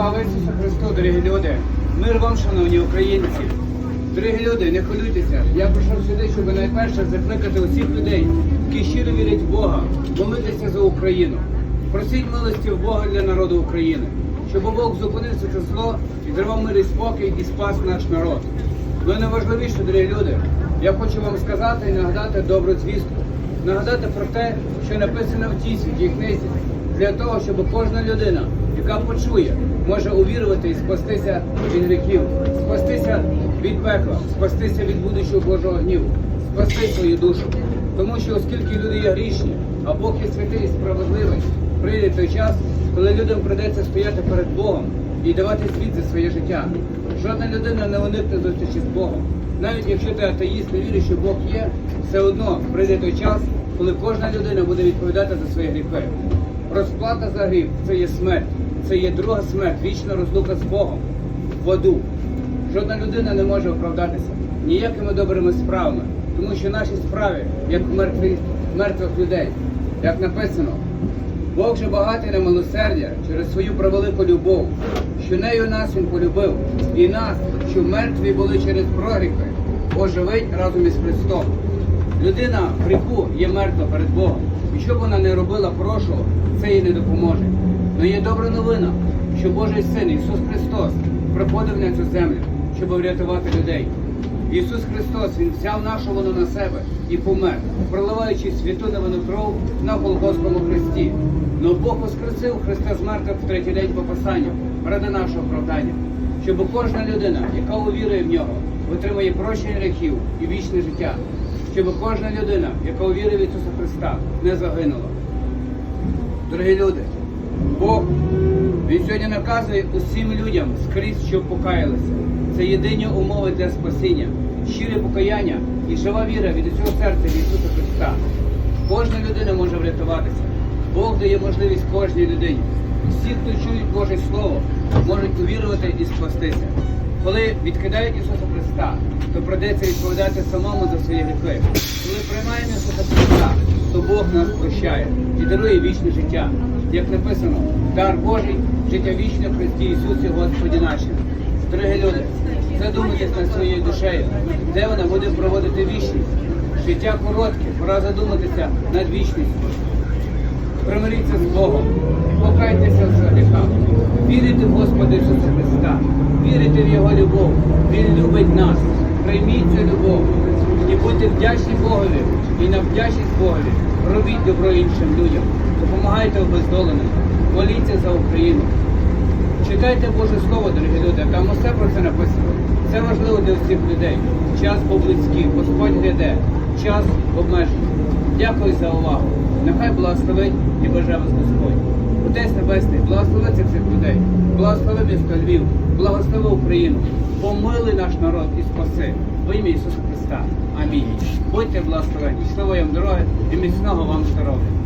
Слава Ісусу Христу, дорогі люди! Мир вам, шановні українці! Дорогі люди, не хвилюйтеся. Я прийшов сюди, щоб найперше закликати усіх людей, які щиро вірять в Бога, молитися за Україну. Просіть милості в Бога для народу України, щоб Бог зупинив це зло і дарував мир і спокій і спас наш народ. Ну і найважливіше, дорогі люди, я хочу вам сказати і нагадати добру звістку, нагадати про те, що написано в тій святій книзі, для того, щоб кожна людина, яка почує, може увірувати і спастися від гріхів, спастися від пекла, спастися від будущого Божого гніву, спасти свою душу. Тому що оскільки люди є грішні, а Бог є святий і справедливий, прийде той час, коли людям прийдеться стояти перед Богом і давати світ за своє життя. Жодна людина не уникне зустрічі з Богом. Навіть якщо ти атеїст, не віриш, що Бог є, все одно прийде той час, коли кожна людина буде відповідати за свої гріхи. Розплата за гріх це є смерть, це є друга смерть, вічна розлука з Богом в аду. Жодна людина не може оправдатися ніякими добрими справами, тому що наші справи, як мертві, мертвих людей, як написано, Бог же багатий на милосердя через свою превелику любов, що нею нас Він полюбив, і нас, що мертві були через прогріхи, оживить разом із Христом. Людина в гріху є мертва перед Богом. І що б вона не робила хорошого, це їй не допоможе. Но є добра новина, що Божий Син Ісус Христос приходив на цю землю, щоб врятувати людей. Ісус Христос Він взяв нашу вину на себе і помер, проливаючи святу невину кров на Голгофському хресті. Но Бог воскресив Христа з мертвих в третій день по Писанню ради нашого оправдання, щоб кожна людина, яка увірує в нього, отримає прощення гріхів і вічне життя, щоб кожна людина, яка увірує в Ісуса Христа, не загинула. Дорогі люди, Бог він сьогодні наказує усім людям скрізь, щоб покаялися. Це єдині умови для спасіння, щире покаяння і жива віра від усього серця в Ісуса Христа. Кожна людина може врятуватися. Бог дає можливість кожній людині. Всі, хто чують Боже Слово, можуть увірувати і спастися. Коли відкидають Ісуса Христа, то придеться відповідати самому за свої гріхи. Коли приймаємо Ісуса Христа, то Бог нас прощає і дарує вічне життя. Як написано, дар Божий, життя вічне в Христі Ісусі Господі нашим. Дорогі люди, задумайтесь над своєю душею, де вона буде проводити вічність. Життя коротке, пора задуматися над вічністю. Примиріться з Богом, вірите в Господа Ісуса Христа, вірите в Його любов, Він любить нас. Прийміть цю любов і будьте вдячні Богові і на вдячність Богові робіть добро іншим людям, допомагайте обездоленим, моліться за Україну. Читайте Боже Слово, дорогі люди, там усе про це написано. Це важливо для всіх людей. Час був близький, Господь гляде, час обмежений. Дякую за увагу. Нехай благословить і бажає вас Господь. Отець Небесний, благослови цих людей, благослови місто Львів, благослови Україну, помили наш народ і спаси. Во ім'я Ісуса Христа. Амінь. Будьте благословені. Слово вам дороги і міцного вам здоров'я.